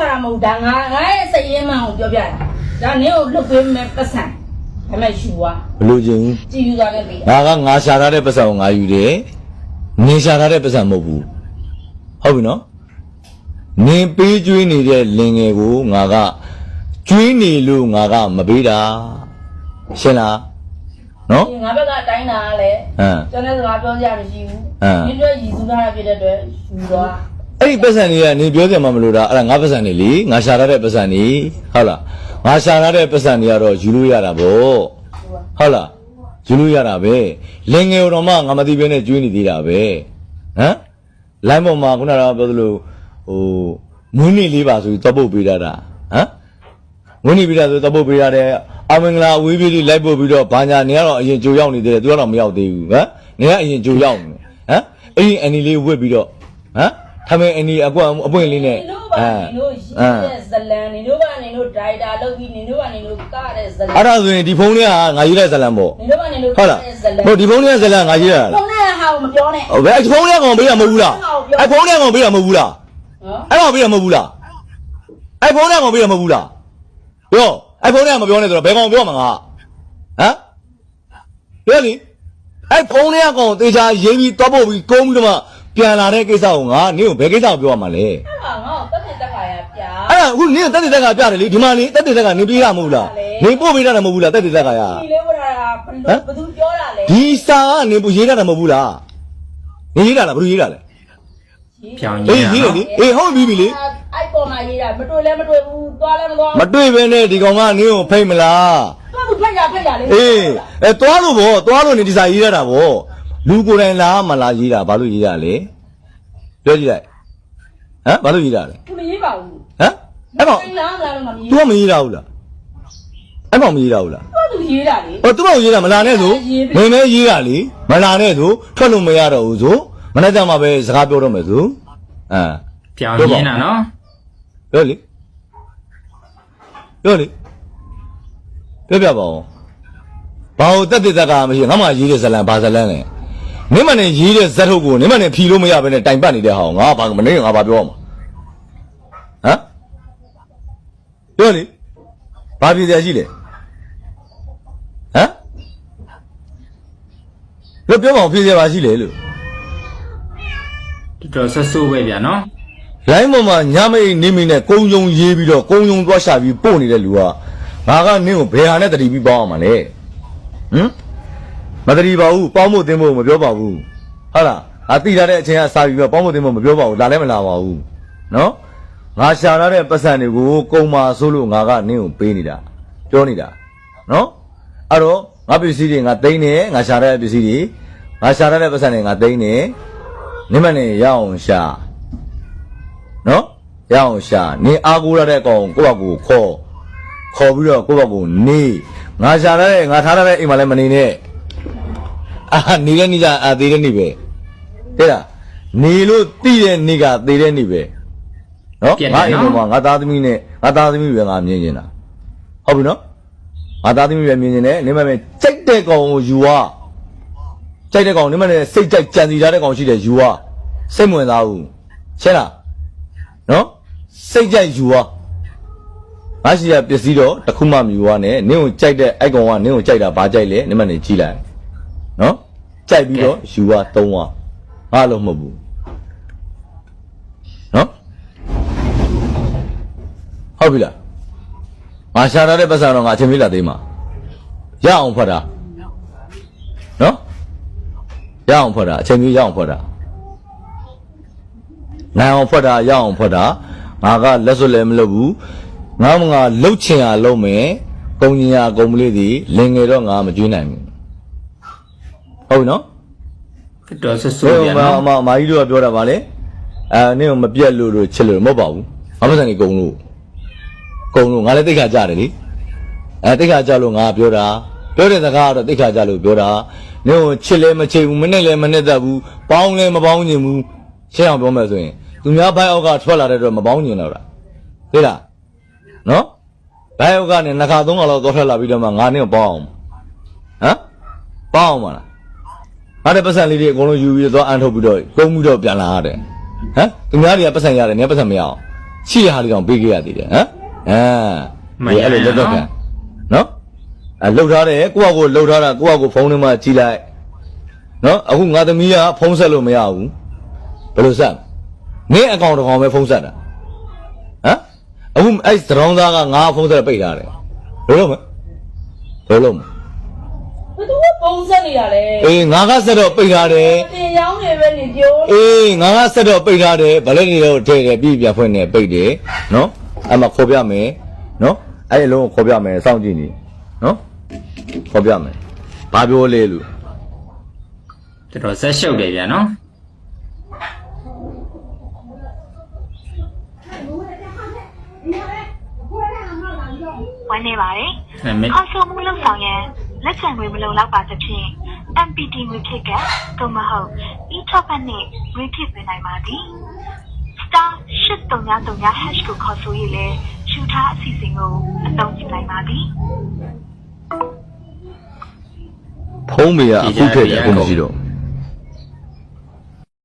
ထားတာမဟုတ်ဒါငါငါရဲ့စိတ်ရင်းမှန်ကိုပြောပြတာဒါနင်းကိုလွတ်ပေးမယ်ပတ်စံဒါမဲ့ယူသွားဘလို့ချင်းကြည်ယူသွားတယ်ပြီငါကငါရှာထားတဲ့ပတ်စံကိုငါယူတယ်နင်ရှာထားတဲ့ပတ်စံမဟုတ်ဘူးဟုတ်ပြီနော်နင်ပေးကျွေးနေတဲ့လင်ငယ်ကိုငါကကျွေးနေလို့ငါကမပေးတာရှင်းလားနော်ငါဘက်ကတိုင်းတာကလည်းဟမ်ကျွန်တော်စကားပြောကြရမရှိဘူးဟမ်ဒီအတွက်ရည်စူးထားတာဖြစ်တဲ့အတွက်ယူသွား အဲ့ဒီပတ်စံတွေကနေပြောကြမှာမလို့တာအဲ့ဒါငါပတ်စံတွေလေငါရှာထားတဲ့ပတ်စံတွေဟုတ်လားငါရှာထားတဲ့ပတ်စံတွေကတော့ယူလို့ရတာဗောဟုတ်လားယူလို့ရတာပဲလင်ငယ်တော်မှငါမသိဘဲနဲ့ကျွေးနေသေးတာပဲဟမ်လိုင်းပေါ်မှာခုနကပြောသလိုဟိုမွေးနေ့လေးပါဆိုပြီးသွားပုတ်ပေးတာတာဟမ်မွေးနေ့ပေးတာဆိုသွားပုတ်ပေးရတယ်အမင်္ဂလာအဝေးပြေးလေးလိုက်ပုတ်ပြီးတော့ဘာညာနေကတော့အရင်ကြိုရောက်နေသေးတယ်သူကတော့မရောက်သေးဘူးဟမ်နေကအရင်ကြိုရောက်နေဟမ်အဲ့ဒီအန်နီလေးဝှက်ပြီးတော့ဟမ် ထမင်းအန်နီအကွက်အပွင့်လေးနဲ့နင်တို့ပါနင်တို့ရည်တဲ့ဇလန်နင်တို့ပါနင်တို့ဒရိုက်တာလုပ်ပြီးနင်တို့ပါနင်တို့ကတဲ့ဇလန်အဲ့ဒါဆိုရင်ဒီဖုန်းလေးကငါရေးတဲ့ဇလံပေါ့နင်တို့ပါနင်တို့ဟုတ်လားတဲ့ဇလန်ဟုတ်ဒီဖုန်းလေးကဇလံငါရေးရတာဖုန်းနဲ့ဟာကိုမပြောနဲ့ဟုတ်ဘယ်ဖုန်းလေးကောင်ပေးတာမဟုတ်ဘူးလားအဲ့ဖုန်းလေးကောင်ပေးတာမဟုတ်ဘူးလားနော်အဲ့ကောင်ပေးတာမဟုတ်ဘူးလားအဲ့ဖုန်းလေးကောင်ပေးတာမဟုတ်ဘူးလားပြောအဲ့ဖုန်းလေးကမပြောနဲ့ဆိုတော့ဘယ်ကောင်ပြောမှာငါဟမ်ပြောလေအဲ့ဖုန်းလေးကောင်တေချာရေးပြီးတွားပို့ပြီးကုန်းပြီးတော့မှ ပြန်လာတဲ့ကိစ္စကိုငါနင့်ကိုဘယ်ကိစ္စကိုပြောရမှာလဲအဲ့ဟာငါ့ကိုတက်တက်ခါရပြာ အဲ့ဒါအခုနင့်တက်တက်တက်ကပြတယ်လေဒီမှာလေတက်တက်တက်ကနင်ပြေးတာမဟုတ်လားနင်ပို့ပေးတာမဟုတ်ဘူးလားတက်တက်တက်ကရဒီလေးဝရတာဘယ်လိုဘယ်သူပြောတာလဲဒီစာကနေပူရေးတာမဟုတ်ဘူးလားနေရေးတာလားဘယ်လိုရေးတာလဲပြောင်းအေးရေးရေးတာတယ်နော်လေအေးဟုတ်ပြီပြီလေအိုက်ပေါ်မှာရေးတာမတွေ့လဲမတွေ့ဘူးသွားလဲမသွားမတွေ့ဘဲနဲ့ဒီကောင်ကနင်းကိုဖိတ်မလားသွားဘူးဖက်ရဖက်ရလေအေးအဲသွားလို့ဗောသွားလို့နေဒီစာရေးရတာဗော လူကိုယ်တိုင်လားမလားရေးတာဘာလို့ရေးရလဲပြောကြည့်လိုက်ဟမ်ဘာလို့ရေးတာလဲသူမရေးပါဘူးဟမ်အဲ့ကောင်လားမလားလို့မရေး तू ကမရေးတာဘူးလားအဲ့ကောင်မရေးတာဘူးလားတော့သူရေးတာလေဟောသူ့ဘောင်ရေးတာမလာနဲ့ဆိုရေးပြီမင်းမဲရေးတာလေမလာနဲ့ဆိုထွက်လို့မရတော့ဘူးဆိုမနေ့ကမှပဲစကားပြောတော့မယ်ဆိုအဲပြောင်းရင်းတာနော်ပြောလေပြောလေပြောပြပါဦးဘာလို့တက်တက်တက်ကမရှိငါမှရေးတဲ့ဇလံဘာဇလံလဲ နင်းမနဲ့ရေးတဲ့ဇက်ထုတ်ကိုနင်းမနဲ့ဖြီလို့မရဘဲနဲ့တိုင်ပတ်နေတဲ့ဟာကိုငါဘာမနေငါဘာပြောရမှာဟမ်ပြောလေဘာပြည်စရာရှိလဲဟမ်လို့ပြောပါဦးပြည်စရာဘာရှိလဲလို့တော်တော်ဆက်ဆိုးပဲဗျာနော်လိုင်းပေါ်မှာညမအိမ်နေမိနဲ့ကုံယုံရေးပြီးတော့ကုံယုံသွားရှာပြီးပို့နေတဲ့လူကငါကနင်းကိုဘယ်ဟာနဲ့တတိပြီးပေါင်းအောင်မလဲဟမ် မတတိပါဘူးပေါင်းဖို့တင်းဖို့မပြောပါဘူးဟုတ်လားငါတိလာတဲ့အချိန်ကစာပြီးတော့ပေါင်းဖို့တင်းဖို့မပြောပါဘူးလာလည်းမလာပါဘူးနော်ငါရှာလာတဲ့ပတ်စံတွေကိုကုံမာဆိုးလို့ငါကနင်းကိုပေးနေတာပြောနေတာနော်အဲ့တော့ငါပစ္စည်းတွေငါသိမ်းနေငါရှာတဲ့ပစ္စည်းတွေငါရှာရတဲ့ပတ်စံတွေငါသိမ်းနေနင်းမနဲ့ရအောင်ရှာနော်ရအောင်ရှာနေအားကိုးရတဲ့ကောင်ကိုယ့်ဘက်ကိုခေါ်ခေါ်ပြီးတော့ကိုယ့်ဘက်ကိုနေငါရှာရတဲ့ငါထားရတဲ့အိမ်မှာလည်းမနေနဲ့ အာနေလည်းနေကြအာသေးတဲ့နေပဲတဲ့လားနေလို့တိတဲ့နေကသေးတဲ့နေပဲနော်ငါအိမ်ပေါ်မှာငါသားသမီးနဲ့ငါသားသမီးပဲငါမြင်နေတာဟုတ်ပြီနော်ငါသားသမီးပဲမြင်နေတယ်နေမမဲ့ကြိုက်တဲ့ကောင်ကိုယူသွားကြိုက်တဲ့ကောင်နေမနဲ့စိတ်ကြိုက်ကြံစီထားတဲ့ကောင်ရှိတယ်ယူသွားစိတ်မဝင်သားဘူးရှင်းလားနော်စိတ်ကြိုက်ယူသွားငါရှိရပစ္စည်းတော့တစ်ခုမှမယူသွားနဲ့နင်းကိုကြိုက်တဲ့အိုက်ကောင်ကနင်းကိုကြိုက်တာဘာကြိုက်လဲနင်းမနေကြည့်လိုက် နော်ကြိုက်ပြီးတော့ယူသွားသုံးသွားငါလို့မဟုတ်ဘူးနော်ဟုတ်ပြီလားငါရှာထားတဲ့ပတ်စံတော့ငါအချိန်မေးလာသေးမှာရအောင်ဖတ်တာနော်ရအောင်ဖတ်တာအချိန်မေးရအောင်ဖတ်တာနိုင်အောင်ဖွက်တာရအောင်ဖွက်တာငါကလက်စွပ်လည်းမလုပ်ဘူးငါမငါလှုပ်ချင်ရလုံးမယ်ကုံကြီးရကုံမလေးစီလင်ငယ်တော့ငါမကျွေးနိုင်ဘူး ဟုတ်ပြီနော်တော်တော်ဆက်ဆိုဆိုးဗျာမနော်အမအမကြီးတို့ကပြောတာဗာလေအဲနင်းကမပြက်လို့လို့ချစ်လို့မဟုတ်ပါဘူးငါမစံကြီးကုံလို့ကုံလို့ငါလည်းတိတ်ခါကြတယ်လေအဲတိတ်ခါကြလို့ငါပြောတာပြောတဲ့စကားကတော့တိတ်ခါကြလို့ပြောတာနင်းကိုချစ်လည်းမချစ်ဘူးမနဲ့လည်းမနဲ့တတ်ဘူးပေါင်းလည်းမပေါင်းချင်ဘူးရှင်းအောင်ပြောမယ်ဆိုရင်သူများဘိုင်းအောက်ကထွက်လာတဲ့တော့မပေါင်းချင်တော့တာသိလားနော်ဘိုင်းအောက်ကနေနှစ်ခါသုံးခါလောက်သွားထွက်လာပြီးတော့မှငါနဲ့ပေါင်းအောင်ဟမ်ပေါင်းအောင်မလား အားတဲ့ပတ်စံလေးတွေအကုန်လုံးယူပြီးတော့အန်ထုတ်ပြီးတော့ကုန်းပြီးတော့ပြန်လာရတယ်ဟမ်သူများတွေကပတ်စံရတယ်နည်းပတ်စံမရအောင်ရှိရဟာလေးတောင်ပေးခဲ့ရသေးတယ်ဟမ်အဲအဲ့လိုလက်တော့ခံနော်အဲလှုပ်ထားတယ်ကိုယ့်ဟာကိုယ်လှုပ်ထားတာကိုယ့်ဟာကိုယ်ဖုန်းထဲမှာကြည့်လိုက်နော်အခုငါသမီးကဖုန်းဆက်လို့မရဘူးဘယ်လိုဆက်မင်းအကောင့်တစ်ကောင်ပဲဖုန်းဆက်တာဟမ်အခုအဲ့သရောင်းသားကငါဖုန်းဆက်ပိတ်ထားတယ်ဘယ်လိုမဘယ်လိုမဘယ်သူက ပုံစံနေရလဲအေးငါကဆက်တော့ပိတ်ထားတယ်တင်ရောင်းနေပဲနေပြောအေးငါကဆက်တော့ပိတ်ထားတယ်ဗလက်တွေတော့ထည့်တယ်ပြည်ပြဖွင့်နေပိတ်တယ်နော်အဲ့မှာခေါ်ပြမယ်နော်အဲ့ဒီအလုံးကိုခေါ်ပြမယ်စောင့်ကြည့်နေနော်ခေါ်ပြမယ်ဘာပြောလဲလို့တော်တော်ဆက်ရှုပ်တယ်ဗျာနော်ဝင်နေပါတယ်အဲမင်း။ခေါ်ဆိုမှုလို့ဆောင်ရင် လက်ချံငွေမလုံလောက်ပါသဖြင့် MPT ငွေဖြစ်ကသို့မဟုတ် e-top နဲ့ငွေဖြစ်ပေးနိုင်ပါသည်။ star 8339 hash ကိုခေါ်ဆိုရင်လည်းရှူထားအစီအစဉ်ကိုအသုံးပြုနိုင်ပါသည်ဖုံးမေကအခုထည့်တယ်အခုမရှိတော့ဘူး